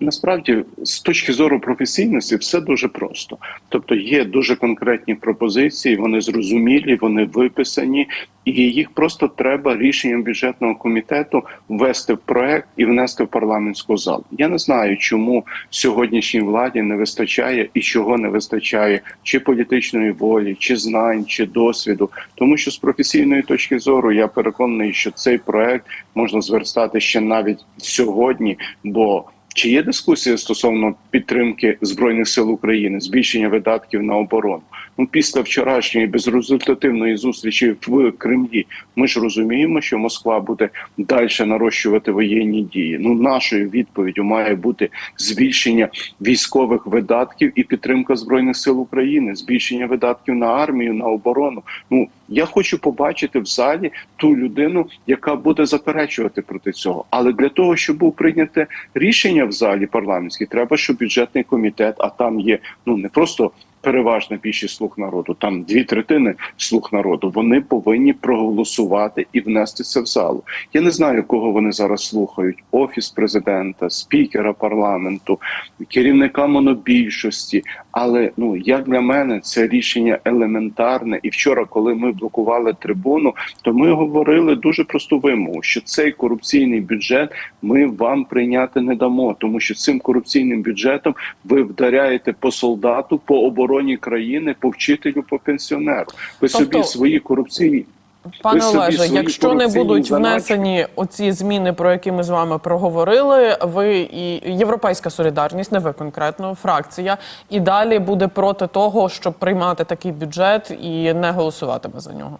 Насправді, з точки зору професійності, все дуже просто. Тобто, є дуже конкретні пропозиції, вони зрозумілі, вони виписані, і їх просто треба рішенням бюджетного комітету ввести в проект і внести в парламентську залу. Я не знаю, чому сьогоднішній владі не вистачає і чого не вистачає, чи політичної волі, чи знань, чи досвіду. Тому що з професійної точки зору я переконаний, що цей проект можна зверстати ще навіть сьогодні, бо чи є дискусія стосовно підтримки збройних сил України, збільшення видатків на оборону? Ну після вчорашньої безрезультативної зустрічі в Кремлі, ми ж розуміємо, що Москва буде далі нарощувати воєнні дії. Ну нашою відповіддю має бути збільшення військових видатків і підтримка збройних сил України, збільшення видатків на армію, на оборону. Ну я хочу побачити в залі ту людину, яка буде заперечувати проти цього. Але для того, щоб був прийняте рішення в залі парламентській, треба, щоб бюджетний комітет, а там є ну не просто переважна більшість слуг народу, там дві третини слуг народу. Вони повинні проголосувати і внести це в залу. Я не знаю, кого вони зараз слухають: офіс президента, спікера парламенту, керівника монобільшості. Але ну як для мене це рішення елементарне. І вчора, коли ми блокували трибуну, то ми говорили дуже просту вимогу, що цей корупційний бюджет ми вам прийняти не дамо, тому що цим корупційним бюджетом ви вдаряєте по солдату, по обороні країни, по вчителю, по пенсіонеру. Ви собі Тобто- свої корупційні. Пане Олеже, якщо не будуть внесені оці зміни, про які ми з вами проговорили, ви і Європейська солідарність, не ви конкретно, фракція, і далі буде проти того, щоб приймати такий бюджет і не голосуватиме за нього.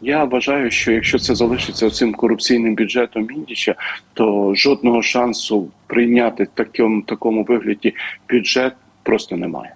Я вважаю, що якщо це залишиться цим корупційним бюджетом Міндіча, то жодного шансу прийняти в такому такому вигляді бюджет просто немає.